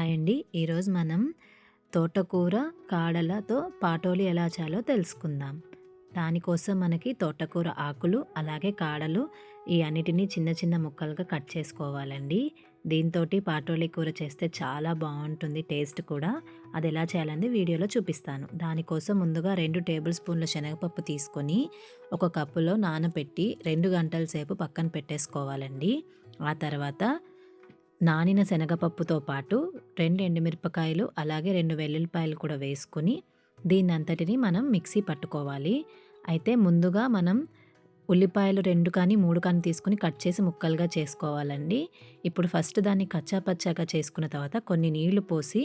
Hi అండి ఈరోజు మనం తోటకూర కాడలతో పాటోలి ఎలా చేయాలో తెలుసుకుందాం. దానికోసం మనకి తోటకూర ఆకులు అలాగే కాడలు ఈ అన్నిటినీ చిన్న చిన్న ముక్కలుగా కట్ చేసుకోవాలండి. దీంతో పాటోలి కూర చేస్తే చాలా బాగుంటుంది టేస్ట్ కూడా. అది ఎలా చేయాలని వీడియోలో చూపిస్తాను. దానికోసం ముందుగా రెండు టేబుల్ స్పూన్ల శనగపప్పు తీసుకొని ఒక కప్పులో నానబెట్టి రెండు గంటల సేపు పక్కన పెట్టేసుకోవాలండి. ఆ తర్వాత నానిన శనగపప్పుతో పాటు రెండు ఎండుమిరపకాయలు అలాగే రెండు వెల్లుల్లిపాయలు కూడా వేసుకుని దీని అంతటిని మనం మిక్సీ పట్టుకోవాలి. అయితే ముందుగా మనం ఉల్లిపాయలు రెండు కానీ మూడు కానీ తీసుకుని కట్ చేసి ముక్కలుగా చేసుకోవాలండి. ఇప్పుడు ఫస్ట్ దాన్ని కచ్చాపచ్చాగా చేసుకున్న తర్వాత కొన్ని నీళ్ళు పోసి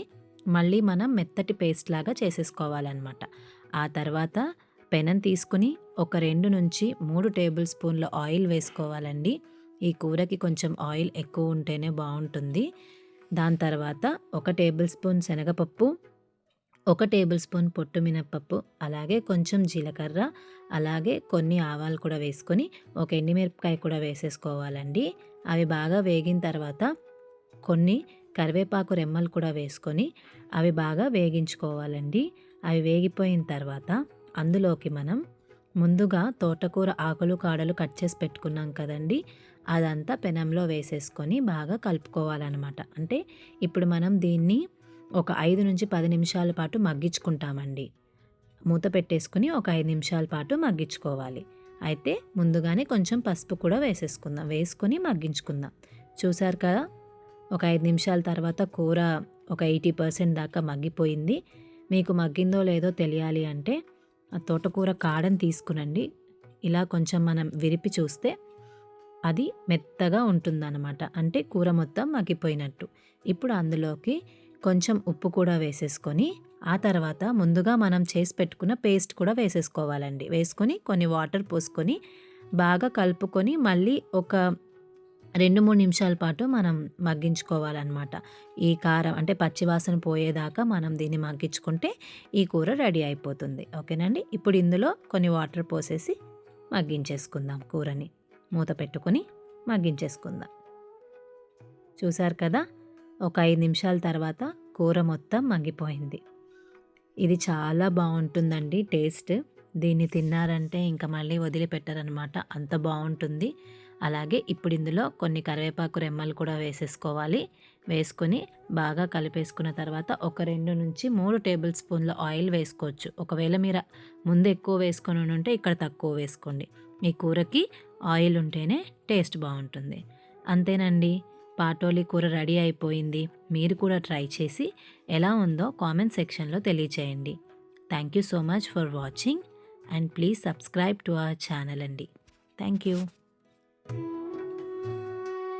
మళ్ళీ మనం మెత్తటి పేస్ట్ లాగా చేసేసుకోవాలన్నమాట. ఆ తర్వాత పెనం తీసుకుని ఒక రెండు నుంచి మూడు టేబుల్ స్పూన్ల ఆయిల్ వేసుకోవాలండి. ఈ కూరకి కొంచెం ఆయిల్ ఎక్కువ ఉంటేనే బాగుంటుంది. దాని తర్వాత ఒక టేబుల్ స్పూన్ శనగపప్పు ఒక టేబుల్ స్పూన్ పొట్టు మినప్పప్పు అలాగే కొంచెం జీలకర్ర అలాగే కొన్ని ఆవాలు కూడా వేసుకొని ఒక ఎండిమిరపకాయ కూడా వేసేసుకోవాలండి. అవి బాగా వేగిన తర్వాత కొన్ని కరివేపాకు రెమ్మలు కూడా వేసుకొని అవి బాగా వేగించుకోవాలండి. అవి వేగిపోయిన తర్వాత అందులోకి మనం ముందుగా తోటకూర ఆకులు కాడలు కట్ చేసి పెట్టుకున్నాం కదండి. అదంతా పెనంలో వేసేసుకొని బాగా కలుపుకోవాలన్నమాట. అంటే ఇప్పుడు మనం దీన్ని ఒక ఐదు నుంచి పది నిమిషాల పాటు మగ్గించుకుంటామండి. మూత పెట్టేసుకుని ఒక ఐదు నిమిషాల పాటు మగ్గించుకోవాలి. అయితే ముందుగానే కొంచెం పసుపు కూడా వేసేసుకుందాం. వేసుకొని మగ్గించుకుందాం. చూసారు కదా? ఒక ఐదు నిమిషాల తర్వాత కూర ఒక ఎయిటీ పర్సెంట్ దాకా మగ్గిపోయింది. మీకు మగ్గిందో లేదో తెలియాలి అంటే ఆ తోటకూర కాడని తీసుకునండి. ఇలా కొంచెం మనం విరిపి చూస్తే అది మెత్తగా ఉంటుందన్నమాట. అంటే కూర మొత్తం మగ్గిపోయినట్టు. ఇప్పుడు అందులోకి కొంచెం ఉప్పు కూడా వేసేసుకొని ఆ తర్వాత ముందుగా మనం చేసి పెట్టుకున్న పేస్ట్ కూడా వేసేసుకోవాలండి. వేసుకొని కొన్ని వాటర్ పోసుకొని బాగా కలుపుకొని మళ్ళీ ఒక రెండు మూడు నిమిషాల పాటు మనం మగ్గించుకోవాలన్నమాట. ఈ కారం అంటే పచ్చివాసన పోయేదాకా మనం దీన్ని మగ్గించుకుంటే ఈ కూర రెడీ అయిపోతుంది. ఓకేనండి? ఇప్పుడు ఇందులో కొన్ని వాటర్ పోసేసి మగ్గించేసుకుందాం కూరని. మూత పెట్టుకొని మగ్గించేసుకుందాం. చూసారు కదా? ఒక ఐదు నిమిషాల తర్వాత కూర మొత్తం మగ్గిపోయింది. ఇది చాలా బాగుంటుందండి టేస్ట్. దీన్ని తిన్నారంటే ఇంకా మళ్ళీ వదిలిపెట్టారనమాట అంత బాగుంటుంది. అలాగే ఇప్పుడు ఇందులో కొన్ని కరివేపాకు రెమ్మలు కూడా వేసేసుకోవాలి. వేసుకొని బాగా కలిపేసుకున్న తర్వాత ఒక రెండు నుంచి మూడు టేబుల్ స్పూన్ల ఆయిల్ వేసుకోవచ్చు. ఒకవేళ మీరు ముందు ఎక్కువ వేసుకొని ఉంటే ఇక్కడ తక్కువ వేసుకోండి. మీ కూరకి ఆయిల్ ఉంటేనే టేస్ట్ బాగుంటుంది. అంతేనండి. పాటోలి కూర రెడీ అయిపోయింది. మీరు కూడా ట్రై చేసి ఎలా ఉందో కామెంట్ సెక్షన్లో తెలియచేయండి. Thank you so much for watching and please subscribe to our channel అండి. Thank you Thank you.